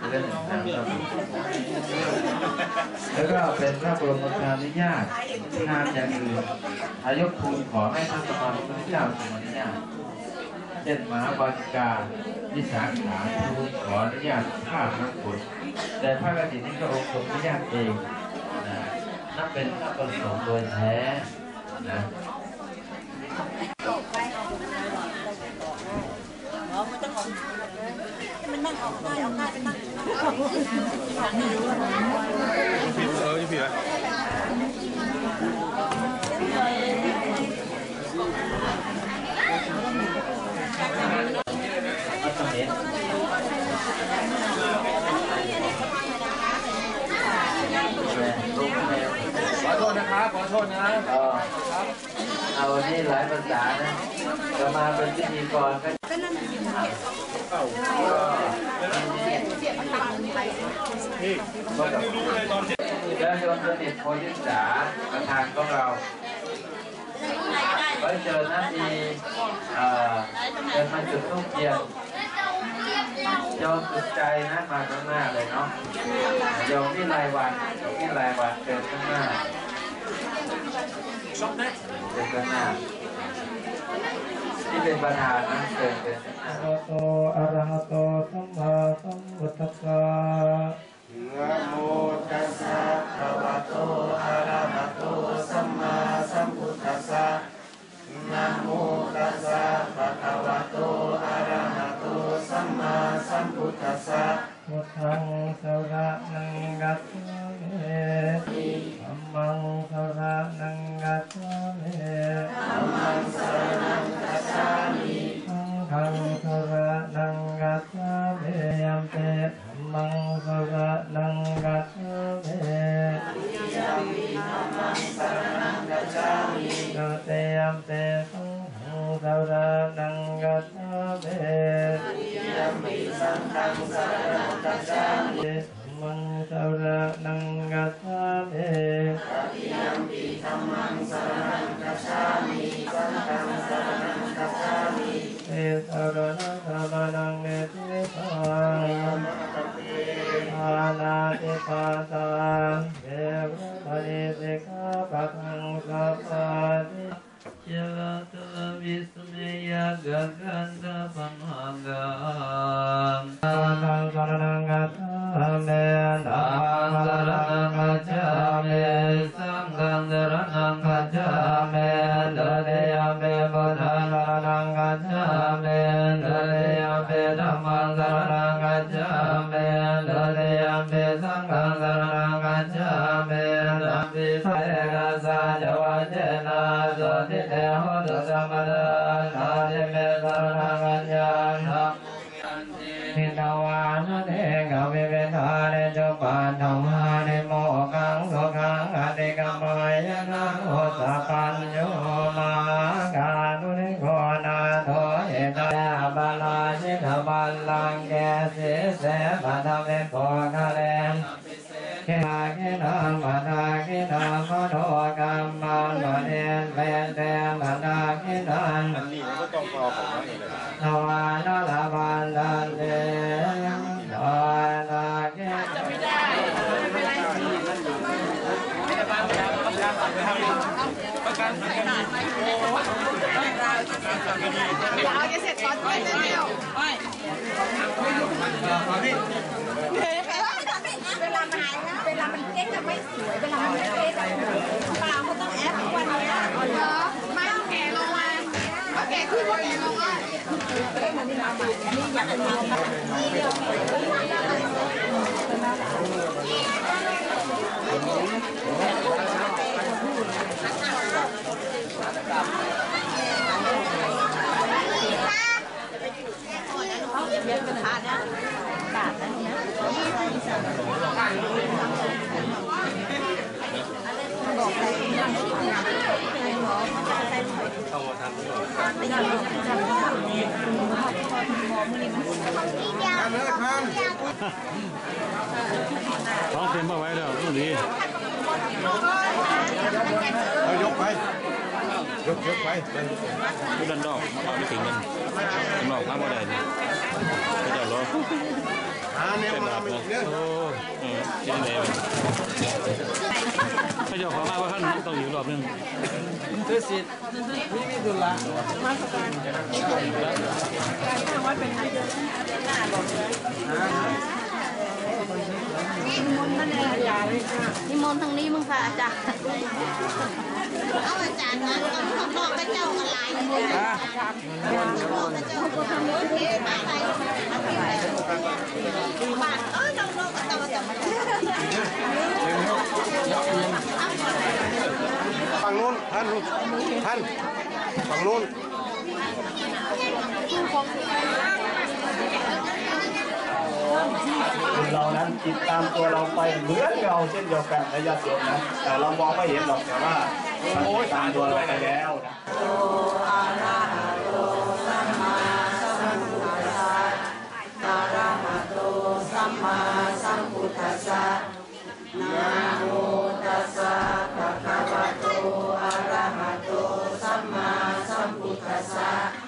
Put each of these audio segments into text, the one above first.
แล้วก็เป็นพระบรมราชานุญาตงานอย่างอื่นอายกทูลขอให้ท่านสมานพระเจ้าทรงอนุญาตเช่นมหาบาลิกาวิสาขาทูลขออนุญาตข้าพระคุณแต่พระกฐินนี่ก็องค์ทรงอนุญาตเองนะนับเป็นพระประสงค์โดยแท้นะมัน นั่งเอาได้เอาได้ไปนั่ง ผิดเออผิดอะ เอาตรงนี้ลูกแมว ขอโทษนะครับ ขอโทษนะ เอาเอานี่หลายภาษานะจะมาเป็นพิธีกรก็แล้วโยม สนิทโพธิสาประธานของเราไว้เจอหน้าที่เอ่อเดินมาจุดทูปเทียนโยมสุดใจนะมาข้างหน้าเลยเนาะโยมที่รายวันโยมที่รายวันเกิดข้างหน้าเดินข้างหน้าที่เป็นประธานนะเดินเป็นข้างหน้าโตอะระหะโตสัมมาสัมพุทธัสสะ นะโมตัสสะภะคะวะโตอะระหะโตสัมมาสัมพุทธัสสะนะ มังสระนังกัจฉามิเอสระนังธรรมนังเนติปังอานาติปาตาเอวะปริสิกขาปัทังสัพพะติยะตะวิสเมยะกะกัน งสรนังกัจฉามิธัมมังสรนังกจามิ กังสุขังอติกมายนะโอสะปัญโยมากาลุนิโกนาโทเอตยาบาลาชิตบัลลังแกสิเสปัทเวโกคะเลนเกนาเกนามาตาเกนามโนกัมมันโนเนเวเตมาตาเกนันอันนี้ก็ต้องพอของมันเลยนวานลาบันดันเตนวานาเก เอาจะเสร็จตอนไหนเร็วเฮ้ยเวลามันเวลามันเก๊กจะไม่สวยเวลามันไม่เก๊กอะเปล่าเขาต้องแอปทุกวันเนี้ยเหรอไม่ต้องแก่ลงมาก็แก่ขึ้นก็แก่ลงอะนี่อยากเป็นมานี่เดียวเยอะเป็นขาดนะ บาทนะนะ บอกใครยังไม่ได้ใครหมอใครใครถอยไม่ได้จำได้หมออนี้มันท้องเต็มมาไว้แล้วดูดีเอายกไปยยกยกไปอยู่ดันดอกมาไม่ถึงกันดันดอกมาบ่ได้นี่ก็จะรอหาแนวเป็นมาแบบอีนั้กนเนี่ยโอ้เออที่ไหนวะถ้าเจ้าของมาว่าท่านต้องอยู่รอบนึงคือสินี่มีดุละนิ มนต์ทางนี้มึงค่ะอาจารย์เอาอาจารย์นั้นก็ข้างนอกก็เจ้าอะไรนิมนต์อาจารย์ก็เจ้าก็ทำนู้นเทมาอะไรบ้านเออเราเราก็ต้องจะมาฝั่งนู้นท่านท่านฝั่งนู้น เรานั้นติดตามตัวเราไปเหมือนเงาเช่นเดียวกันนะญาติโยมนะแต่เรามองไม่เห็นหรอกแต่ว่ามันตามตัวเราไปแล้วนะ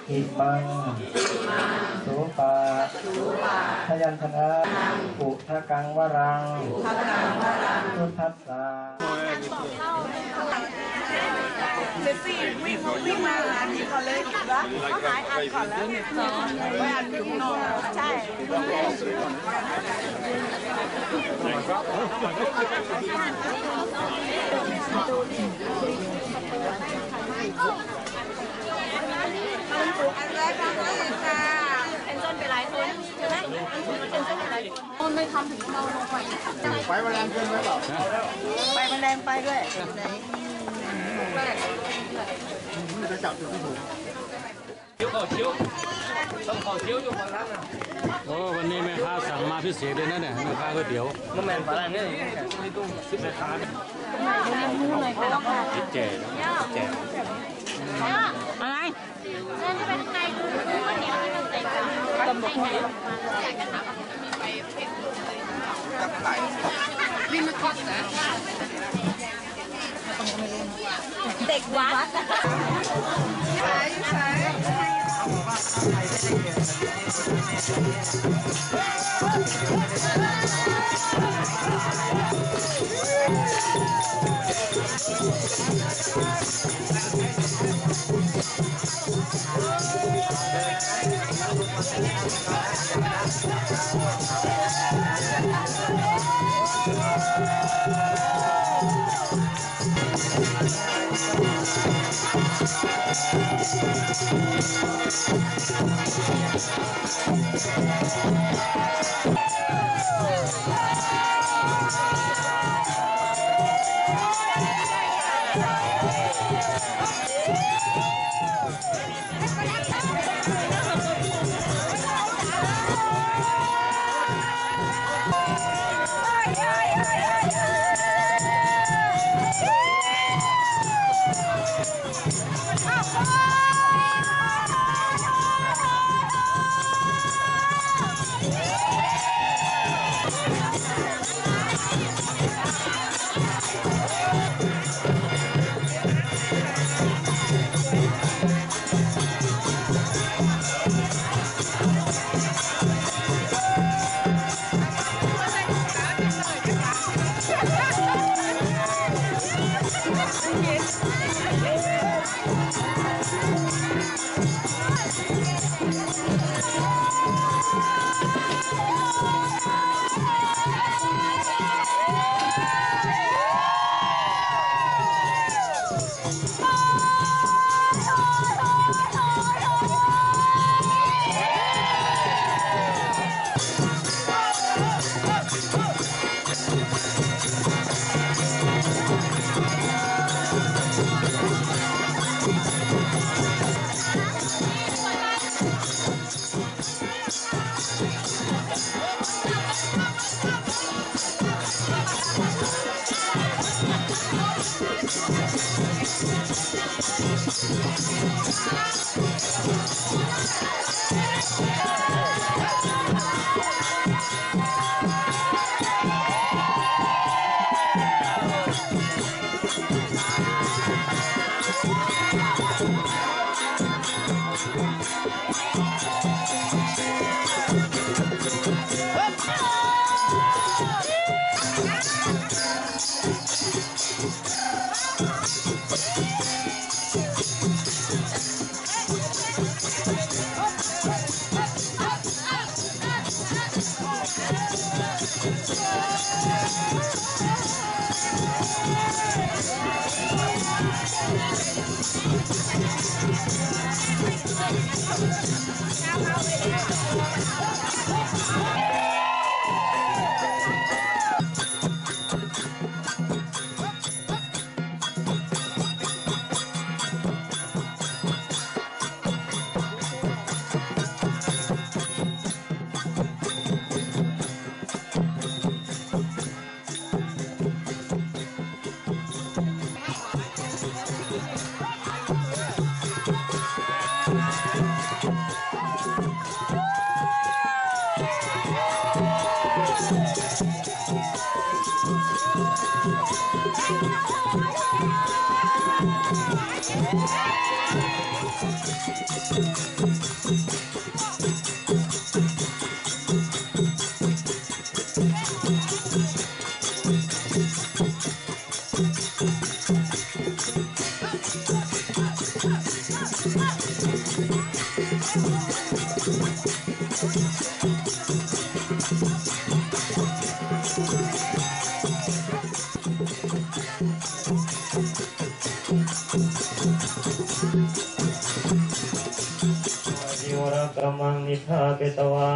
อิมังสุปา พยัญชนะปุทะกังวรังพุทธัสสะเซซี่วิ่งวิ่งมาอ่านก่อนเลยนะเขาหายอ่านก่อนแล้วไปอ่านอยู่ข้างนอกใช่อันแรกก็คือค่ะ มันไม่ทำถึงเราลงไปไปมาแรงเกินไปเปล่าไปมันแรงไปด้วยจะจับจุดที่ถูกโอ้วันนี้แม่ค้าสั่งมาพิเศษเลยนะเนี่ยแม่ค้าก๋วยเตี๋ยวมันแม่นปลาเนี่ยตุ้งซิปแม่ค้าแจ่แจ่อะไรเดินไปข้างในดูข้าวเหนียวที่มันใส่กับตำบกอยากจะถามว่ามีไฟเผ็ด นี่มันคอสนะเด็กวัด เ Thank you. Thank you. ยิ นิพาเปตวา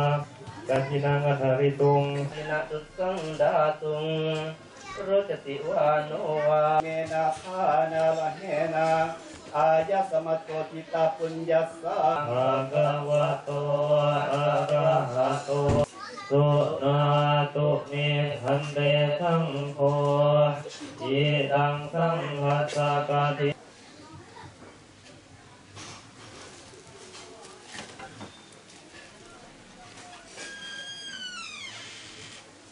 กัจินังอัทริตุงสินะตุสังดาตุงรจติวาโนวาเมนาภานาลเฮนาอายะสมัตโตติตาปุญญาสาภะคะวะโตอะระหะโตสุนาตุเมหันเตสังโฆอิดังสังหัสสะกติ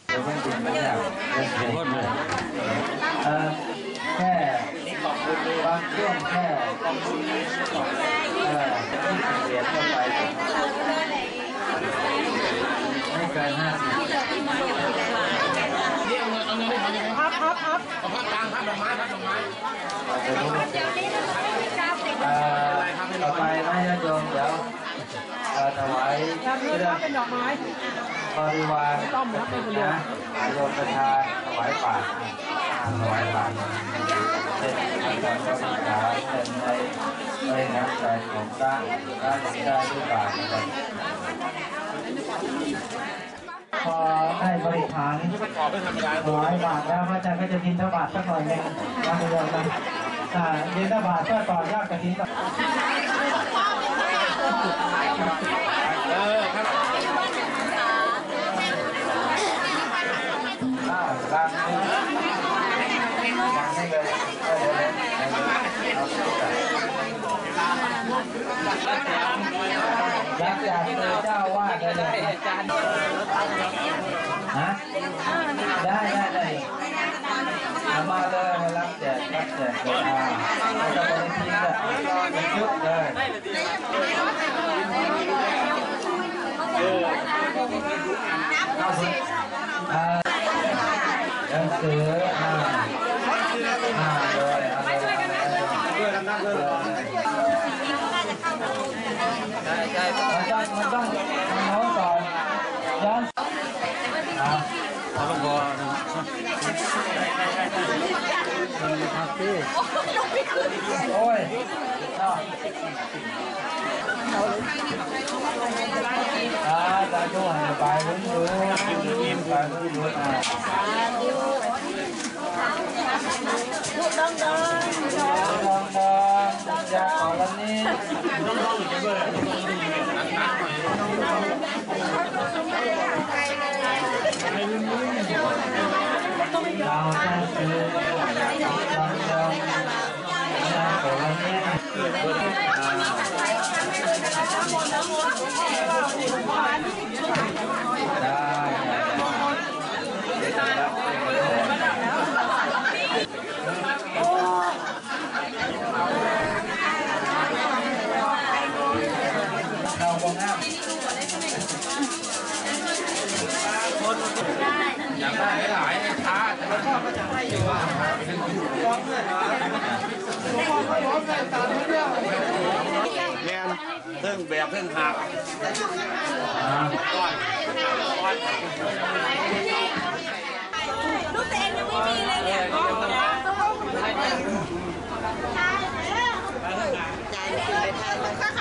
เดี๋ยวไม่เป็นไม่ยากเดี๋ยวเขียน โคตรเลย เอ่อแค่บางช่วงแค่เอ่อที่เขียนเข้าไปไม่เกินห้าสิบ พับพับพับ เอ่อ ต่อไปนะญาติโยมเดี๋ยวถวายเครื่องเป็นดอกไม้บริวารนะโยมประธาถวายบาตรถวายบาตรเช่นการบริจาเช่นในในงานใจของพระพระที่ได้ด้วยบาตรนะครับพอได้บริขารถวายบาตรแล้วพระอาจารย์ก็จะบินทบาทสักหน่อยหนึงนะโยมนะ อ่าบินบาทก็ต่อยอดกระถิ่นตามนี้ยังรับจากเจ้าวาดเลยฮะได้ได้ได้เอามาเลยมา รับแจกรับแจกเลยอ่าไม่ต้องไปทิ้งเลยเป็นชุดเลยเอาสิอ่าหนังสืออ่าอ่าเลยเอาเลยด้วยกันนะด้วยใช่ใช่มันต้องมันต้องมันโน้ตก่อนย้อนอ่า เขาต้องรอนะ โอ้ยเนาะอ่าตาดูหันไปลุ้นดูยิ้มไปลุ้นดูอ่าลูกดองดองลูกดองดองอยากขอแล้วนี่เราจะคือดองด เดินไปกันเลยไปกันเลย เพิ่งแบบเพิ่งหักลูกตัวเองยังไม่มีเลยเนี่ยถ้าข